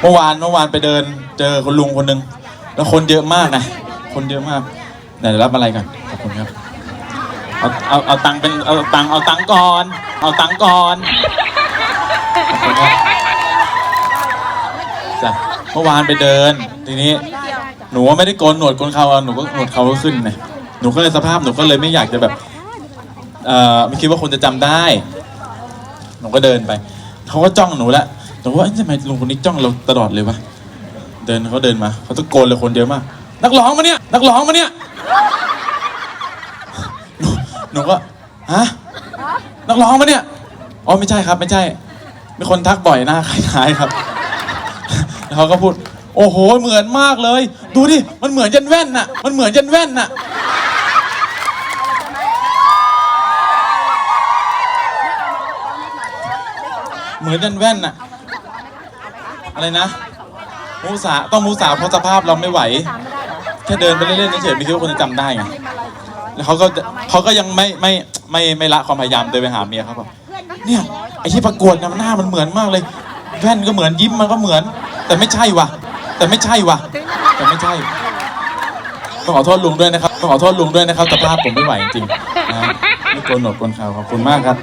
เมื่อวานเมื่อวานไปเดิน เจอคุณลุงคนหนึ่งแล้วคนเยอะมากนะ คนเยอะมากไหนรับอะไรกันขอบคุณครับเอาเอาเอาตังค์เป็นเอาตังค์เอาตังค์ก่อน เอาตังค์ก่อนขอบคุณครับจ้ะเมื่อวานไปเดิน ทีนี้ หนูว่าไม่ได้โกนหนวดโกนเขาอะหนูก็หนวดเขาก็ขึ้นไงหนูก็เลยสภาพหนูก็เลยไม่อยากจะแบบเอ่อไม่คิดว่าคนจะจำได้ หนูก็เดินไป เขาก็จ้องหนูแล้ว หนูว่าเอ๊ะทำไมลุงคนนี้จ้องเราตลอดเลยวะ เดินเขาเดินมาเขาตะโกนเลยคนเยอะมาก นักร้องมาเนี่ย นักร้องมาเนี่ยหนูหนูก็ฮะ นักร้องมาเนี่ย อ๋อไม่ใช่ครับ ไม่ใช่ มีคนทักบ่อยหน้าคล้ายๆครับ แล้วเขาก็พูด โอ้โห เหมือนมากเลย ดูดิ มันเหมือนยันแว่นน่ะ มันเหมือนยันแว่นน่ะ เหมือนยันแว่นน่ะ อะไรนะ มูสาต้องมูสาเพราะสภาพเราไม่ไหวแค่เดินไปเล่นๆเฉยๆไม่คิดว่าคนจะจำได้ไงแล้วเขาก็เขาก็ยังไม่ไม่ไม่ไม่ละความพยายามเดินไปหาเมียเขาบอกเนี่ยไอ้ที่ประกวดนะหน้ามันเหมือนมากเลย แว่นก็เหมือนยิ้มมันก็เหมือน แต่ไม่ใช่ว่ะ แต่ไม่ใช่ว่ะ แต่ไม่ใช่ต้องขอโทษลุงด้วยนะครับต้องขอโทษลุงด้วยนะครับสภาพผมไม่ไหวจริงๆนะไม่โกนหนวดโกนเขาขอบคุณมากครับ